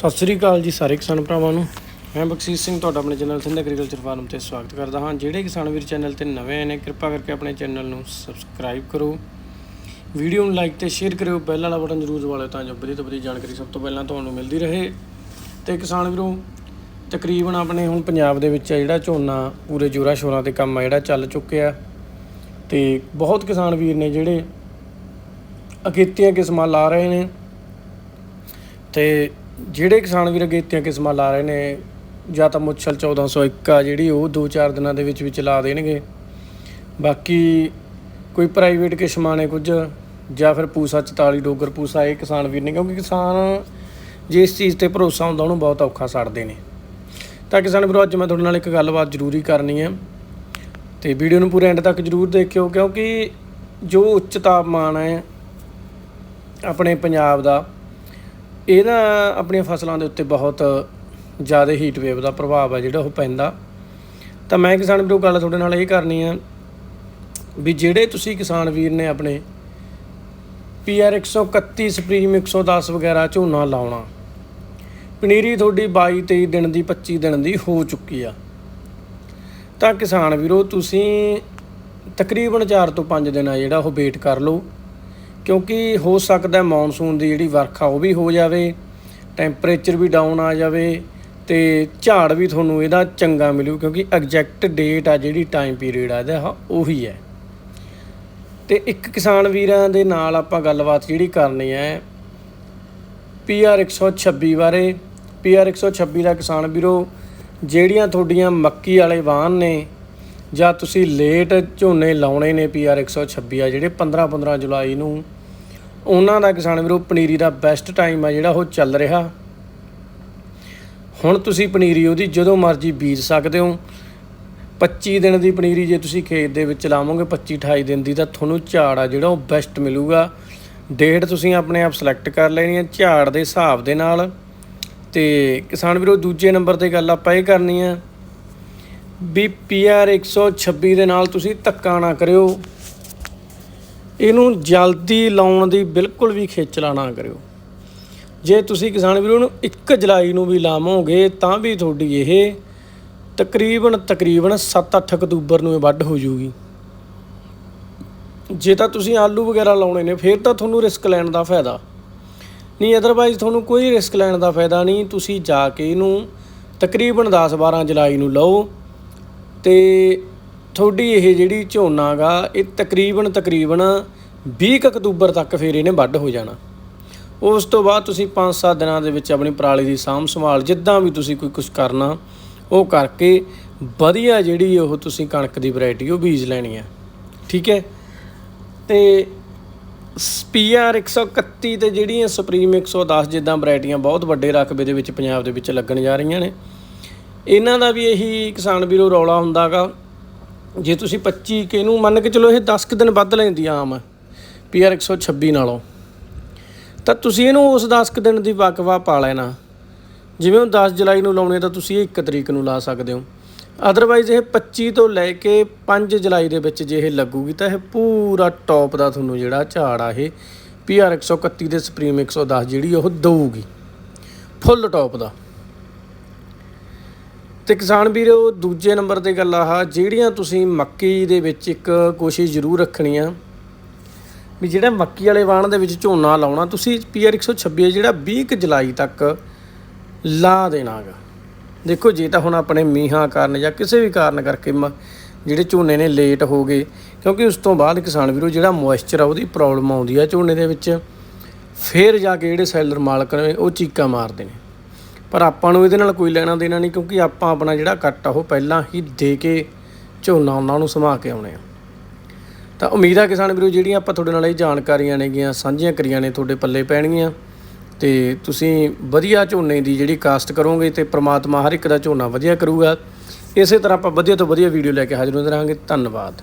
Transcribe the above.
ਸਤਿ ਸ੍ਰੀ ਅਕਾਲ ਜੀ ਸਾਰੇ ਕਿਸਾਨ ਭਰਾਵਾਂ ਨੂੰ। ਮੈਂ ਬਖਸ਼ੀਸ਼ ਸਿੰਘ, ਤੁਹਾਡਾ ਆਪਣੇ ਚੈਨਲ ਸਿੰਧ ਐਗਰੀਕਲਚਰ ਫਾਰਮ ਤੇ ਸਵਾਗਤ ਕਰਦਾ ਹਾਂ। ਜਿਹੜੇ ਕਿਸਾਨ ਵੀਰ ਚੈਨਲ ਤੇ ਨਵੇਂ ਆਏ ਨੇ, ਕਿਰਪਾ ਕਰਕੇ ਆਪਣੇ ਚੈਨਲ ਨੂੰ ਸਬਸਕ੍ਰਾਈਬ ਕਰੋ। ਵੀਡੀਓ ਨੂੰ ਲਾਈਕ ਤੇ ਸ਼ੇਅਰ ਕਰਿਓ। ਬੈਲ ਵਾਲਾ ਬਟਨ ਜ਼ਰੂਰ ਦਬਾ ਲਿਓ ਤਾਂ ਜੋ ਵਧੀਆ ਤੋਂ ਵਧੀਆ ਜਾਣਕਾਰੀ ਸਭ ਤੋਂ ਪਹਿਲਾਂ ਤੁਹਾਨੂੰ ਮਿਲਦੀ ਰਹੇ। ਤੇ ਕਿਸਾਨ ਵੀਰੋ, ਤਕਰੀਬਨ ਆਪਣੇ ਹੁਣ ਪੰਜਾਬ ਦੇ ਵਿੱਚ ਜਿਹੜਾ ਝੋਨਾ ਪੂਰੇ ਜੋਰਾਂ ਸ਼ੋਰਾਂ ਤੇ ਕੰਮ ਆ, ਜਿਹੜਾ ਚੱਲ ਚੁੱਕਿਆ। ਤੇ ਬਹੁਤ ਕਿਸਾਨ ਵੀਰ ਨੇ ਜਿਹੜੇ ਅਗੇਤੀਆਂ ਕਿਸਮਾਂ ਲਾ ਰਹੇ ਨੇ। ਤੇ ਜਿਹੜੇ ਕਿਸਾਨ ਵੀਰ ਅਗੇਤੀਆਂ ਕਿਸਮਾਂ ਲਾ ਰਹੇ ਨੇ, ਜਾਂ ਤਾਂ ਮੁੱਛਲ 1401 ਆ ਜਿਹੜੀ ਉਹ 2-4 ਦਿਨਾਂ ਦੇ ਵਿੱਚ ਵਿੱਚ ਲਾ ਦੇਣਗੇ। ਬਾਕੀ ਕੋਈ ਪ੍ਰਾਈਵੇਟ ਕਿਸਮਾਂ ਨੇ ਕੁਝ, ਜਾਂ ਫਿਰ ਪੂਸਾ 44 ਡੋਗਰ ਪੂਸਾ ਇਹ ਕਿਸਾਨ ਵੀਰ ਨੇ, ਕਿਉਂਕਿ ਕਿਸਾਨ ਜੇ ਇਸ ਚੀਜ਼ ਤੇ ਭਰੋਸਾ ਹੁੰਦਾ, ਉਹਨੂੰ ਬਹੁਤ ਔਖਾ ਛੱਡਦੇ ਨੇ। ਤਾਂ ਕਿਸਾਨ ਵੀਰੋ, ਅੱਜ ਮੈਂ ਤੁਹਾਡੇ ਨਾਲ ਇੱਕ ਗੱਲਬਾਤ ਜ਼ਰੂਰੀ ਕਰਨੀ ਹੈ। ਤੇ ਵੀਡੀਓ ਨੂੰ ਪੂਰੇ ਐਂਡ ਤੱਕ ਜ਼ਰੂਰ ਦੇਖਿਓ, ਕਿਉਂਕਿ ਜੋ ਉੱਚ ਤਾਪਮਾਨ ਹੈ ਆਪਣੇ ਪੰਜਾਬ ਦਾ ਇਹਦਾ ਆਪਣੀਆਂ ਫਸਲਾਂ ਦੇ ਉੱਤੇ ਬਹੁਤ ਜ਼ਿਆਦਾ ਹੀਟ ਵੇਵ ਦਾ ਪ੍ਰਭਾਵ ਹੈ ਜਿਹੜਾ ਉਹ ਪੈਂਦਾ। ਤਾਂ ਮੈਂ ਕਿਸਾਨ ਵੀਰੋ, ਗੱਲ ਤੁਹਾਡੇ ਨਾਲ ਇਹ ਕਰਨੀ ਆ ਵੀ ਜਿਹੜੇ ਤੁਸੀਂ ਕਿਸਾਨ ਵੀਰ ਨੇ ਆਪਣੇ ਪੀਆਰ 131 ਸੁਪਰੀਮ 110 ਵਗੈਰਾ ਝੋਨਾ ਲਾਉਣਾ, ਪਨੀਰੀ ਤੁਹਾਡੀ 22 23 ਦਿਨ ਦੀ 25 ਦਿਨ ਦੀ ਹੋ ਚੁੱਕੀ ਆ। ਤਾਂ ਕਿਸਾਨ ਵੀਰੋ, ਤੁਸੀਂ ਤਕਰੀਬਨ 4 ਤੋਂ 5 ਦਿਨ ਆ ਜਿਹੜਾ ਉਹ ਵੇਟ ਕਰ ਲਓ। ਕਿਉਂਕਿ ਹੋ ਸਕਦਾ ਮੌਨਸੂਨ ਦੀ ਜਿਹੜੀ ਵਰਖਾ ਉਹ ਵੀ ਹੋ ਜਾਵੇ, ਟੈਂਪਰੇਚਰ ਵੀ ਡਾਊਨ ਆ ਜਾਵੇ ਤੇ ਝਾੜ ਵੀ ਤੁਹਾਨੂੰ ਇਹਦਾ ਚੰਗਾ ਮਿਲੂ ਕਿਉਂਕਿ ਐਗਜ਼ੈਕਟ ਡੇਟ ਆ ਜਿਹੜੀ ਟਾਈਮ ਪੀਰੀਅਡ ਆ ਇਹਦਾ ਉਹੀ ਹੈ। ਤੇ ਇੱਕ ਕਿਸਾਨ ਵੀਰਾਂ ਦੇ ਨਾਲ ਆਪਾਂ ਗੱਲਬਾਤ ਜਿਹੜੀ ਕਰਨੀ ਹੈ ਪੀਆਰ 126 ਬਾਰੇ। ਪੀਆਰ 126 ਦਾ ਕਿਸਾਨ ਵੀਰੋ, ਜਿਹੜੀਆਂ ਤੁਹਾਡੀਆਂ ਮੱਕੀ ਵਾਲੇ ਵਾਹਨ ਨੇ ਜਾਂ ਤੁਸੀਂ ਲੇਟ ਝੋਨੇ ਲਾਉਣੇ ਨੇ ਪੀਆਰ 126 ਆ, ਜਿਹੜੇ 15 15 ਜੁਲਾਈ ਨੂੰ, ਉਹਨਾਂ ਦਾ ਕਿਸਾਨ ਵੀਰੋ, ਪਨੀਰੀ ਦਾ ਬੈਸਟ ਟਾਈਮ ਆ ਜਿਹੜਾ ਉਹ ਚੱਲ ਰਿਹਾ। ਹੁਣ ਤੁਸੀਂ ਪਨੀਰੀ ਉਹਦੀ ਜਦੋਂ ਮਰਜ਼ੀ ਬੀਜ ਸਕਦੇ ਹੋ। 25 ਦਿਨ ਦੀ ਪਨੀਰੀ ਜੇ ਤੁਸੀਂ ਖੇਤ ਦੇ ਵਿੱਚ ਲਾਵੋਗੇ 25 28 ਦਿਨ ਦੀ, ਤਾਂ ਤੁਹਾਨੂੰ ਝਾੜ ਆ ਜਿਹੜਾ ਉਹ ਬੈਸਟ ਮਿਲੂਗਾ। ਡੇਟ ਤੁਸੀਂ ਆਪਣੇ ਆਪ ਸਿਲੈਕਟ ਕਰ ਲੈਣੀ ਹੈ ਝਾੜ ਦੇ ਹਿਸਾਬ ਦੇ ਨਾਲ। ਤੇ ਕਿਸਾਨ ਵੀਰੋ, ਦੂਜੇ ਨੰਬਰ ਤੇ ਗੱਲ ਆਪਾਂ ਇਹ ਕਰਨੀ ਹੈ ਵੀ ਪੀਆਰ 126 ਦੇ ਨਾਲ ਤੁਸੀਂ ਧੱਕਾ ਨਾ ਕਰਿਓ। ਇਹਨੂੰ ਜਲਦੀ ਲਾਉਣ ਦੀ ਬਿਲਕੁਲ ਵੀ ਖੇਚਲਾ ਨਾ ਕਰਿਓ। ਜੇ ਤੁਸੀਂ ਕਿਸਾਨ ਵੀਰੋ ਨੂੰ 1 ਜੁਲਾਈ ਨੂੰ ਵੀ ਲਾਵੋਗੇ, ਤਾਂ ਵੀ ਤੁਹਾਡੀ ਇਹ ਤਕਰੀਬਨ ਤਕਰੀਬਨ 7-8 ਅਕਤੂਬਰ ਨੂੰ ਇਹ ਵੱਢ ਹੋ ਜੂਗੀ ਜੇ ਤਾਂ ਤੁਸੀਂ ਆਲੂ ਵਗੈਰਾ ਲਾਉਣੇ ਨੇ, ਫਿਰ ਤਾਂ ਤੁਹਾਨੂੰ ਰਿਸਕ ਲੈਣ ਦਾ ਫਾਇਦਾ। ਨਹੀਂ ਅਦਰਵਾਈਜ਼ ਤੁਹਾਨੂੰ ਕੋਈ ਰਿਸਕ ਲੈਣ ਦਾ ਫਾਇਦਾ ਨਹੀਂ। ਤੁਸੀਂ ਜਾ ਕੇ ਇਹਨੂੰ ਤਕਰੀਬਨ 10-12 ਜੁਲਾਈ ਨੂੰ ਲਓ। ਤੇ ਤੁਹਾਡੀ ਇਹ ਜਿਹੜੀ ਝੋਨਾ ਗਾ, ਇਹ ਤਕਰੀਬਨ ਤਕਰੀਬਨ 20 ਕੁ ਅਕਤੂਬਰ ਤੱਕ ਫਿਰ ਇਹਨੇ ਵੱਢ ਹੋ ਜਾਣਾ। ਉਸ ਤੋਂ ਬਾਅਦ ਤੁਸੀਂ 5-7 ਦਿਨਾਂ ਦੇ ਵਿੱਚ ਆਪਣੀ ਪਰਾਲੀ ਦੀ ਸਾਂਭ ਸੰਭਾਲ, ਜਿੱਦਾਂ ਵੀ ਤੁਸੀਂ ਕੋਈ ਕੁਝ ਕਰਨਾ, ਉਹ ਕਰਕੇ ਵਧੀਆ ਜਿਹੜੀ ਉਹ ਤੁਸੀਂ ਕਣਕ ਦੀ ਵੈਰਾਈਟੀ ਉਹ ਬੀਜ ਲੈਣੀ ਹੈ ਠੀਕ ਹੈ? ਤੇ ਪੀਆਰ 131 ਤੇ ਜਿਹੜੀਆਂ ਸੁਪਰੀਮ 110 ਜਿੱਦਾਂ ਵੈਰਾਈਟੀਆਂ ਬਹੁਤ ਵੱਡੇ ਰਕਬੇ ਦੇ ਵਿੱਚ ਪੰਜਾਬ ਦੇ ਵਿੱਚ ਲੱਗਣ ਜਾ ਰਹੀਆਂ ਨੇ। ਇਹਨਾਂ ਦਾ ਵੀ ਇਹੀ ਕਿਸਾਨ ਵੀਰੋ ਰੌਲਾ ਹੁੰਦਾਗਾ। ਜੇ ਤੁਸੀਂ 25 ਕਿ ਇਹਨੂੰ ਮੰਨ ਕੇ ਚਲੋ, ਇਹ 10 ਕੁ ਦਿਨ ਵੱਧ ਲੈਂਦੀ ਆ ਆਮ ਪੀਆਰ 126 ਨਾਲੋਂ। ਤਾਂ ਤੁਸੀਂ ਇਹਨੂੰ ਉਸ 10 ਕੁ ਦਿਨ ਦੀ ਵਕਵਾ ਪਾ ਲੈਣਾ। ਜਿਵੇਂ ਉਹ 10 ਜੁਲਾਈ ਨੂੰ ਲਾਉਣੇ ਤਾਂ ਤੁਸੀਂ ਇਹ 1 ਤਰੀਕ ਨੂੰ ਲਾ ਸਕਦੇ ਹੋ। ਅਦਰਵਾਈਜ਼ ਇਹ 25 ਤੋਂ ਲੈ ਕੇ 5 ਜੁਲਾਈ ਦੇ ਵਿੱਚ ਜੇ ਇਹ ਲੱਗੂਗੀ, ਤਾਂ ਇਹ ਪੂਰਾ ਟੌਪ ਦਾ ਤੁਹਾਨੂੰ ਜਿਹੜਾ ਝਾੜ ਆ ਇਹ ਪੀਆਰ 131 ਦੇ ਸੁਪਰੀਮ 110 ਜਿਹੜੀ ਉਹ ਦਊਗੀ। ਫੁੱਲ ਟੌਪ ਦਾ। ਤੇ ਕਿਸਾਨ ਵੀਰੋ, ਦੂਜੇ ਨੰਬਰ ਤੇ ਗੱਲ ਆਹ, ਜਿਹੜੀਆਂ ਤੁਸੀਂ ਮੱਕੀ ਦੇ ਵਿੱਚ ਇੱਕ ਕੋਸ਼ਿਸ਼ ਜ਼ਰੂਰ ਰੱਖਣੀ ਆ, ਵੀ ਜਿਹੜਾ ਮੱਕੀ ਵਾਲੇ ਵਾਣ ਦੇ ਵਿੱਚ ਝੋਨਾ ਲਾਉਣਾ, ਤੁਸੀਂ ਪੀਆਰ 126 ਹੈ ਜਿਹੜਾ 20 ਕੁ ਜੁਲਾਈ ਤੱਕ ਲਾ ਦੇਣਾਗਾ। ਦੇਖੋ, ਜੇ ਤਾਂ ਹੁਣ ਆਪਣੇ ਮੀਂਹਾਂ ਕਾਰਨ ਜਾਂ ਕਿਸੇ ਵੀ ਕਾਰਨ ਕਰਕੇ ਮ- ਜਿਹੜੇ ਝੋਨੇ ਨੇ ਲੇਟ ਹੋ ਗਏ, ਕਿਉਂਕਿ ਉਸ ਤੋਂ ਬਾਅਦ ਕਿਸਾਨ ਵੀਰੋ, ਜਿਹੜਾ ਮੋਇਸਚਰ ਆ, ਉਹਦੀ ਪ੍ਰੋਬਲਮ ਆਉਂਦੀ ਆ ਝੋਨੇ ਦੇ ਵਿੱਚ, ਫੇਰ ਜਾ ਕੇ ਜਿਹੜੇ ਸੈਲਰ ਮਾਲਕ ਨੇ, ਉਹ ਚੀਕਾਂ ਮਾਰਦੇ ਨੇ। ਪਰ ਆਪਾਂ ਨੂੰ ਇਹਦੇ ਨਾਲ ਕੋਈ ਲੈਣਾ ਦੇਣਾ ਨਹੀਂ, ਕਿਉਂਕਿ ਆਪਾਂ ਆਪਣਾ ਜਿਹੜਾ ਕੱਟ ਆ, ਉਹ ਪਹਿਲਾਂ ਹੀ ਦੇ ਕੇ ਝੋਨਾ ਉਹਨਾਂ ਨੂੰ ਸਮਾ ਕੇ ਆਉਣੇ ਆ। ਤਾਂ ਉਮੀਦ ਆ ਕਿਸਾਨ ਵੀਰੋ, ਜਿਹੜੀਆਂ ਆਪਾਂ ਤੁਹਾਡੇ ਨਾਲ ਇਹ ਜਾਣਕਾਰੀਆਂ ਨੇਗੀਆਂ, ਸਾਂਝੀਆਂ ਕਰੀਆਂ ਨੇ, ਤੁਹਾਡੇ ਪੱਲੇ ਪੈਣਗੀਆਂ। ਤੇ ਤੁਸੀਂ ਵਧੀਆ ਝੋਨੇ ਦੀ ਜਿਹੜੀ ਕਾਸਟ ਕਰੋਗੇ ਤੇ ਪ੍ਰਮਾਤਮਾ ਹਰ ਇੱਕ ਦਾ ਝੋਨਾ ਵਧੀਆ ਕਰੂਗਾ। ਇਸੇ ਤਰ੍ਹਾਂ ਆਪਾਂ ਵਧੀਆ ਤੋਂ ਵਧੀਆ ਵੀਡੀਓ ਲੈ ਕੇ ਹਾਜ਼ਰ ਹੁੰਦੇ ਰਹਾਂਗੇ। ਧੰਨਵਾਦ।